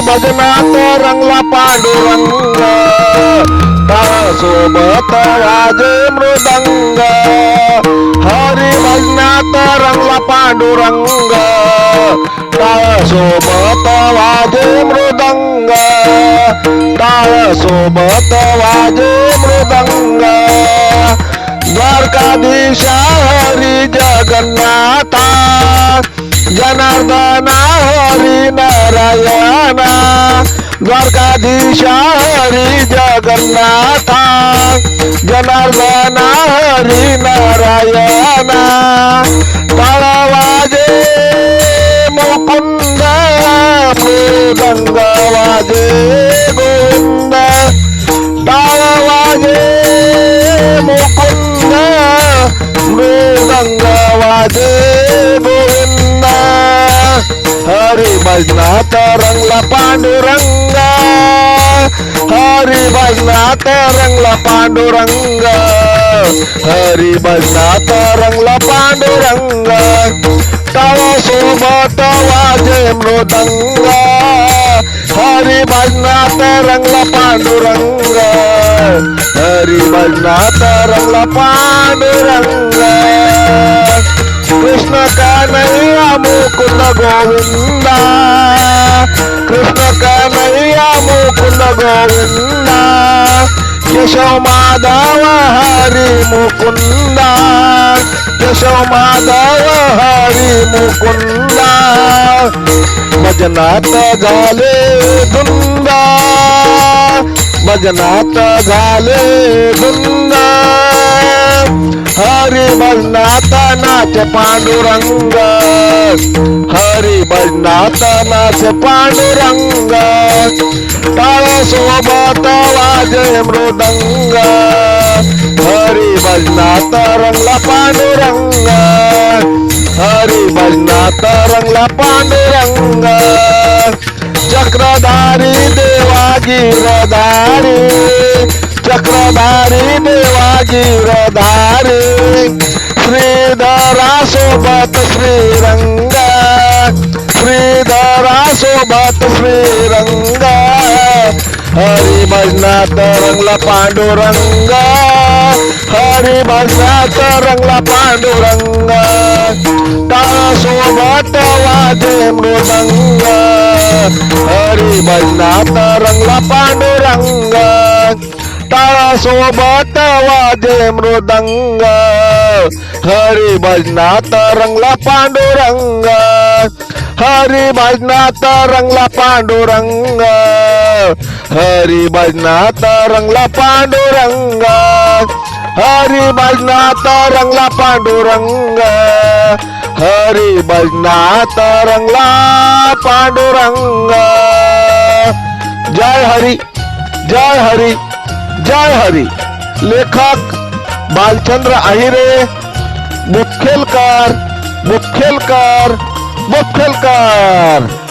भजनात रंगला पांडुरंग. सोबत वाजे मृदंग. हरी भजनात रंगला पांडुरंग. सोबत वाजे मृदंग. टाळ सोबत वाजे मृदंग. द्वारकाधीशा हरी जगन्नाथा. जनार्दना हरी नारायणा द्वारकाधीशा हरी जगन्नाथा जनार्दना हरी नारायणा। हरी भजनात रंगला पांडुरंग। हरी भजनात रंगला पांडुरंग। हरी भजनात रंगला पांडुरंग। टाळ सोबत वाजे मृदंग। हरी भजनात रंगला पांडुरंग। हरी भजनात रंगला पांडुरंग। గోవిందా? కృష్ణ కనయ్య ముకుంద గోవిందా? యశోమాధవ హరి ముకుంద? యశోమాధవ హరి ముకుంద? భజనాత గాలే దుందా? భజనాత గాలే దుందా? హరి భజనాత నాచ పాండురంగా? भजनात पांडुरंग हरी सोबत वाजे मृदंग हरी भजनात रंगला पांडुरंग हरी भजनात रंगला पांडुरंग चक्रधारी देवागी रधारी चक्रधारी देवागी रधारी श्रीधरा सोबत श्रीरंग श्रीधरा सोबत श्रीरंग हरी भजनात रंगला पांडुरंग. हरी भजनात रंगला पांडुरंग. टाळ वाजे मृदंग. हरी भजनात रंगला पांडुरंग. टाळा वाजे मृदंग. हरी भजनात रंगला पांडुरंग. हरी भजनात रंगला पांडुरंग. हरी भजनात रंगला पांडुरंग. हरी भजनात रंगला पांडुरंग. हरी भजनात रंगला पांडुरंग. जय हरी जय हरी जय हरी. लेखक बालचंद्र आहिरे मुखेलकर मुखेलकर मुखेलकर